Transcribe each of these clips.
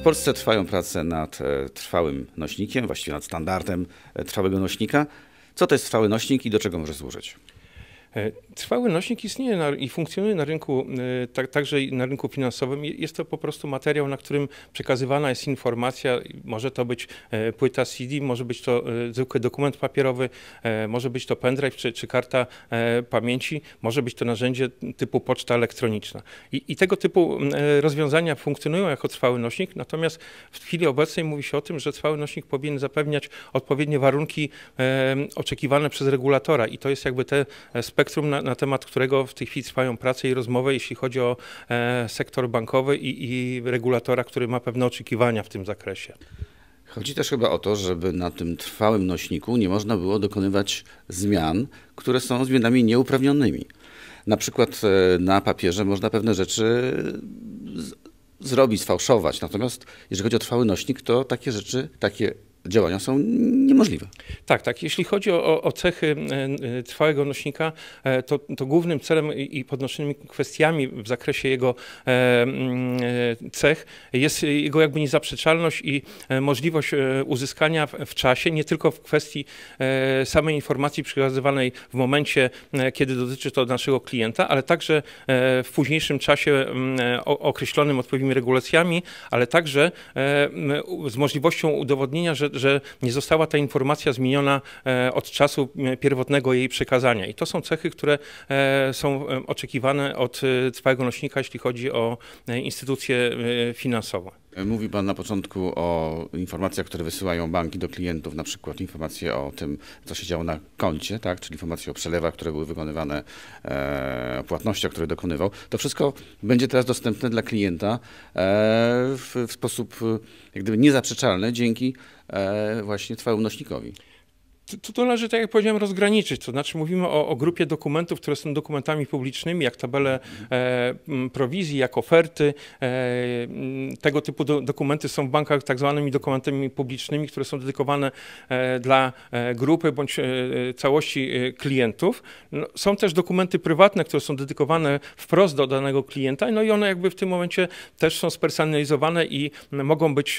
W Polsce trwają prace nad e, trwałym nośnikiem, właściwie nad standardem e, trwałego nośnika. Co to jest trwały nośnik i do czego może służyć? E, trwały nośnik istnieje na, i funkcjonuje na rynku, e, tak, także na rynku finansowym. Jest to po prostu materiał, na którym przekazywana jest informacja. Może to być e, płyta CD, może być to zwykły dokument papierowy, może być to pendrive czy, czy karta pamięci, może być to narzędzie typu poczta elektroniczna. I, I, tego typu rozwiązania funkcjonują jako trwały nośnik, natomiast w chwili obecnej mówi się o tym, że trwały nośnik powinien zapewniać odpowiednie warunki oczekiwane przez regulatora i to jest jakby te spektrum spektrum, na, na, temat którego w tej chwili trwają prace i rozmowy, jeśli chodzi o e, sektor bankowy i, i regulatora, który ma pewne oczekiwania w tym zakresie. Chodzi też chyba o to, żeby na tym trwałym nośniku nie można było dokonywać zmian, które są zmianami nieuprawnionymi. Na przykład e, na papierze można pewne rzeczy zrobić, sfałszować. Natomiast jeżeli chodzi o trwały nośnik, to takie rzeczy, takie działania są niemożliwe. Tak, tak. Jeśli chodzi o, o cechy e, e, trwałego nośnika, e, to, to głównym celem i podnoszonymi kwestiami w zakresie jego mm, cech jest jego jakby niezaprzeczalność i możliwość uzyskania w czasie, nie tylko w kwestii samej informacji przekazywanej w momencie, kiedy dotyczy to naszego klienta, ale także w późniejszym czasie mm, określonym odpowiednimi regulacjami, ale także z możliwością udowodnienia, że że, nie została ta informacja zmieniona e, od czasu pierwotnego jej przekazania. I to są cechy, które e, są e, oczekiwane od trwałego nośnika, jeśli chodzi o instytucje finansowe. Mówi Pan na początku o informacjach, które wysyłają banki do klientów, na przykład informacje o tym, co się działo na koncie, tak? czyli informacje o przelewach, które były wykonywane, o płatnościach, które dokonywał. To wszystko będzie teraz dostępne dla klienta w, w sposób jak gdyby niezaprzeczalny dzięki E, właśnie trwałemu nośnikowi. Tu, tu należy, tak jak powiedziałem, rozgraniczyć. To znaczy mówimy o, o grupie dokumentów, które są dokumentami publicznymi, jak tabele e, prowizji, jak oferty. E, tego typu do, dokumenty są w bankach tak zwanymi dokumentami publicznymi, które są dedykowane e, dla e, grupy bądź e, całości klientów. No, są też dokumenty prywatne, które są dedykowane wprost do danego klienta, no i one jakby w tym momencie też są spersonalizowane i mogą być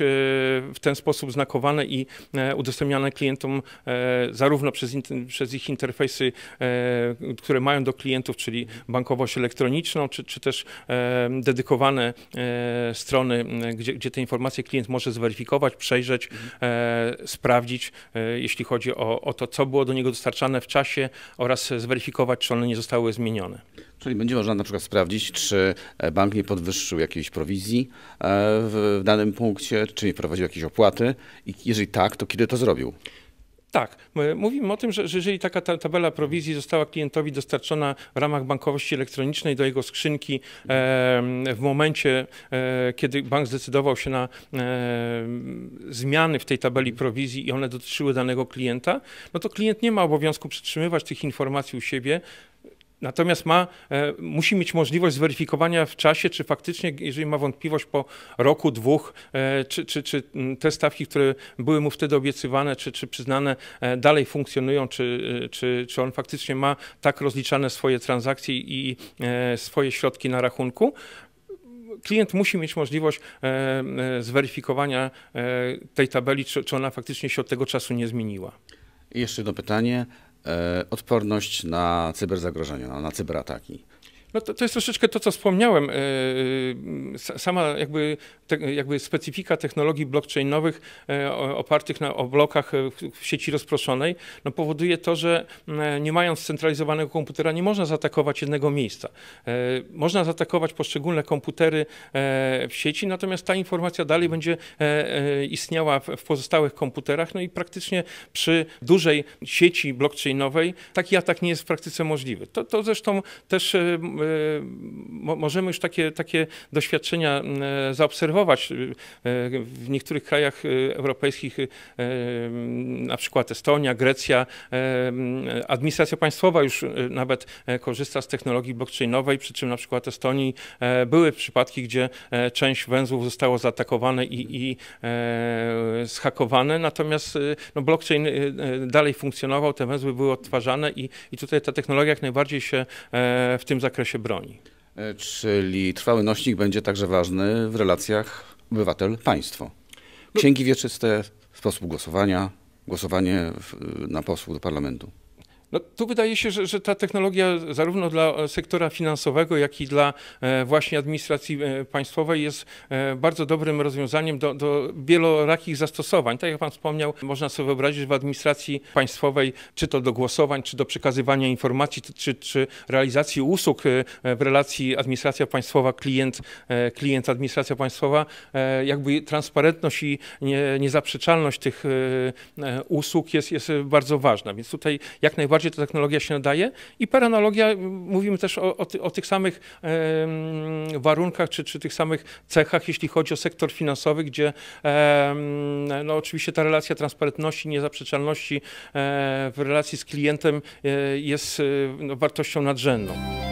w ten sposób znakowane i udostępniane klientom zarówno przez, przez ich interfejsy, e, które mają do klientów, czyli bankowość elektroniczną, czy, czy też e, dedykowane e, strony, gdzie, gdzie te informacje klient może zweryfikować, przejrzeć, sprawdzić, jeśli chodzi o, o to, co było do niego dostarczane w czasie oraz zweryfikować, czy one nie zostały zmienione. Czyli będzie można na przykład sprawdzić, czy bank nie podwyższył jakiejś prowizji w danym punkcie, czy nie wprowadził jakiejś opłaty i jeżeli tak, to kiedy to zrobił? Tak, mówimy o tym, że, że jeżeli taka tabela prowizji została klientowi dostarczona w ramach bankowości elektronicznej do jego skrzynki e, w momencie, e, kiedy bank zdecydował się na e, zmiany w tej tabeli prowizji i one dotyczyły danego klienta, no to klient nie ma obowiązku przytrzymywać tych informacji u siebie, Natomiast ma, e, musi mieć możliwość zweryfikowania w czasie, czy faktycznie, jeżeli ma wątpliwość po roku, dwóch, e, czy, czy, czy te stawki, które były mu wtedy obiecywane, czy, czy przyznane, e, dalej funkcjonują, czy, czy, czy on faktycznie ma tak rozliczane swoje transakcje i swoje środki na rachunku klient musi mieć możliwość zweryfikowania tej tabeli, czy, ona faktycznie się od tego czasu nie zmieniła. Jeszcze jedno pytanie. E, odporność na cyberzagrożenia, na, na cyberataki. No to, to jest troszeczkę to, co wspomniałem. E, e, sama jakby, te, jakby specyfika technologii blockchainowych e, opartych na, o blokach w sieci rozproszonej no powoduje to, że nie mając scentralizowanego komputera nie można zaatakować jednego miejsca. Można zaatakować poszczególne komputery w sieci, natomiast ta informacja dalej będzie istniała w pozostałych komputerach, no i praktycznie przy dużej sieci blockchainowej taki atak nie jest w praktyce możliwy. To, to zresztą też możemy już takie, takie doświadczenia y, zaobserwować y, w niektórych krajach europejskich, na przykład Estonia, Grecja. Administracja państwowa już nawet korzysta z technologii blockchainowej, przy czym na przykład Estonii były przypadki, gdzie część węzłów zostało zaatakowane i, i zhakowane, natomiast no, blockchain dalej funkcjonował, te węzły były odtwarzane i, i tutaj ta technologia jak najbardziej się w tym zakresie broni. E, czyli trwały nośnik będzie także ważny w relacjach obywatel państwo. Księgi wieczyste, sposób głosowania, głosowanie na posłów do parlamentu. No, tu wydaje się, że, że ta technologia zarówno dla sektora finansowego, jak i dla e, właśnie administracji e, państwowej jest e, bardzo dobrym rozwiązaniem do, do wielorakich zastosowań. Tak jak Pan wspomniał, można sobie wyobrazić, w administracji państwowej, czy to do głosowań, czy do przekazywania informacji, czy, czy realizacji usług w relacji administracja państwowa, klient, klient, administracja państwowa, jakby transparentność i nie, niezaprzeczalność tych usług jest, jest bardzo ważna. Więc tutaj jak najbardziej bardziej ta technologia się nadaje. I per analogia mówimy też o, o, ty, o tych samych e, warunkach, czy, czy tych samych cechach, jeśli chodzi o sektor finansowy, gdzie e, no oczywiście ta relacja transparentności, niezaprzeczalności e, w relacji z klientem e, jest e, no, wartością nadrzędną.